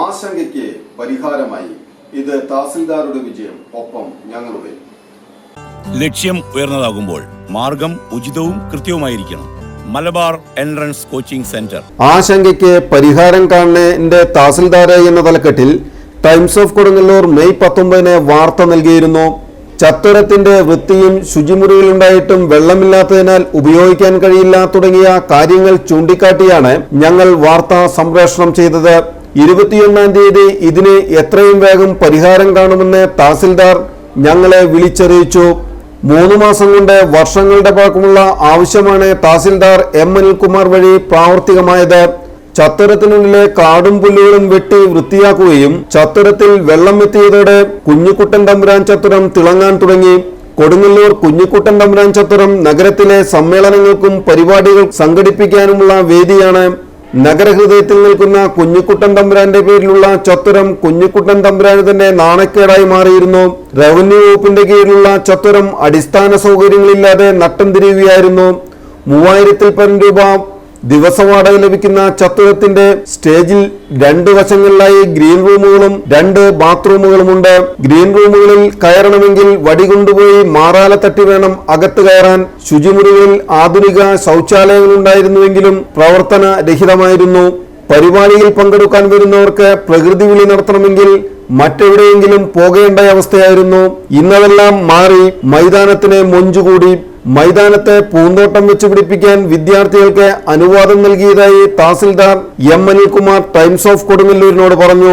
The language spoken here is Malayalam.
ആശങ്കയ്ക്ക് പരിഹാരമായി ഇത് തഹസിൽദാരുടെ വിജയം ഒപ്പം ഞങ്ങളുടെ. ലക്ഷ്യം ഉയർന്നതാകുമ്പോൾ മാർഗം ഉചിതവും കൃത്യവുമായിരിക്കണം. Malabar entrance coaching centre. ആശങ്കയ്ക്ക് പരിഹാരം കാണുന്നതിന്റെ തഹസിൽദാരെ എന്ന തലക്കെട്ടിൽ ടൈംസ് ഓഫ് കൊടുങ്ങല്ലൂർ മെയ് പത്തൊമ്പതിന് വാർത്ത നൽകിയിരുന്നു. ചത്തുരത്തിന്റെ വൃത്തിയും ശുചിമുറിയിലുണ്ടായിട്ടും വെള്ളമില്ലാത്തതിനാൽ ഉപയോഗിക്കാൻ കഴിയില്ല തുടങ്ങിയ കാര്യങ്ങൾ ചൂണ്ടിക്കാട്ടിയാണ് ഞങ്ങൾ വാർത്ത സംപ്രേഷണം ചെയ്തത്. ഇരുപത്തിയൊന്നാം തീയതി ഇതിന് എത്രയും വേഗം പരിഹാരം കാണുമെന്ന് തഹസിൽദാർ ഞങ്ങളെ വിളിച്ചറിയിച്ചു. മൂന്ന് മാസം കൊണ്ട് വർഷങ്ങളുടെ പഴക്കമുള്ള ആവശ്യമാണ് തഹസിൽദാർ എം അനിൽകുമാർ വഴി പ്രാവർത്തികമായത്. ചത്തരത്തിനുള്ളിലെ കാടും പുല്ലുകളും വെട്ടി വൃത്തിയാക്കുകയും ചത്തരത്തിൽ വെള്ളം എത്തിയതോടെ കുഞ്ഞുകുട്ടൻ തമ്പുരാൻ ചത്തുരം തിളങ്ങാൻ തുടങ്ങി. കൊടുങ്ങല്ലൂർ കുഞ്ഞിക്കുട്ടൻ തമ്പുരാൻ ചത്തുരം നഗരത്തിലെ സമ്മേളനങ്ങൾക്കും പരിപാടികൾ സംഘടിപ്പിക്കാനുമുള്ള വേദിയാണ്. നഗരഹൃദയത്തിൽ നിൽക്കുന്ന കുഞ്ഞിക്കുട്ടൻ തമ്പുരാന്റെ പേരിലുള്ള ചത്തുരം കുഞ്ഞിക്കുട്ടൻ തമ്പുരാന് തന്നെ നാണക്കേടായി മാറിയിരുന്നു. റവന്യൂ വകുപ്പിന്റെ കീഴിലുള്ള ചത്തുരം അടിസ്ഥാന സൗകര്യങ്ങളില്ലാതെ നട്ടം തിരിയുകയായിരുന്നു. മൂവായിരത്തിൽ പരം രൂപ ദിവസവാടക ലഭിക്കുന്ന ചത്തുരത്തിന്റെ സ്റ്റേജിൽ രണ്ട് വശങ്ങളിലായി ഗ്രീൻ റൂമുകളും രണ്ട് ബാത്റൂമുകളുമുണ്ട് ഗ്രീൻ റൂമുകളിൽ കയറണമെങ്കിൽ വടി കൊണ്ടുപോയി മാറാല തട്ടി വേണം അകത്ത് കയറാൻ. ശുചിമുറികളിൽ ആധുനിക ശൗചാലയങ്ങളുണ്ടായിരുന്നുവെങ്കിലും പ്രവർത്തന രഹിതമായിരുന്നു. പരിപാടിയിൽ പങ്കെടുക്കാൻ വരുന്നവർക്ക് പ്രകൃതി വിളി നടത്തണമെങ്കിൽ മറ്റെവിടെയെങ്കിലും പോകേണ്ട അവസ്ഥയായിരുന്നു. ഇന്നതെല്ലാം മാറി മൈതാനത്തിന് മൊഞ്ചുകൂടി. മൈതാനത്ത് പൂന്തോട്ടം വെച്ച് പിടിപ്പിക്കാൻ വിദ്യാർത്ഥികൾക്ക് അനുവാദം നൽകിയതായി tahsildar M Anilkumar Times of കൊടുങ്ങല്ലൂരിനോട് പറഞ്ഞു.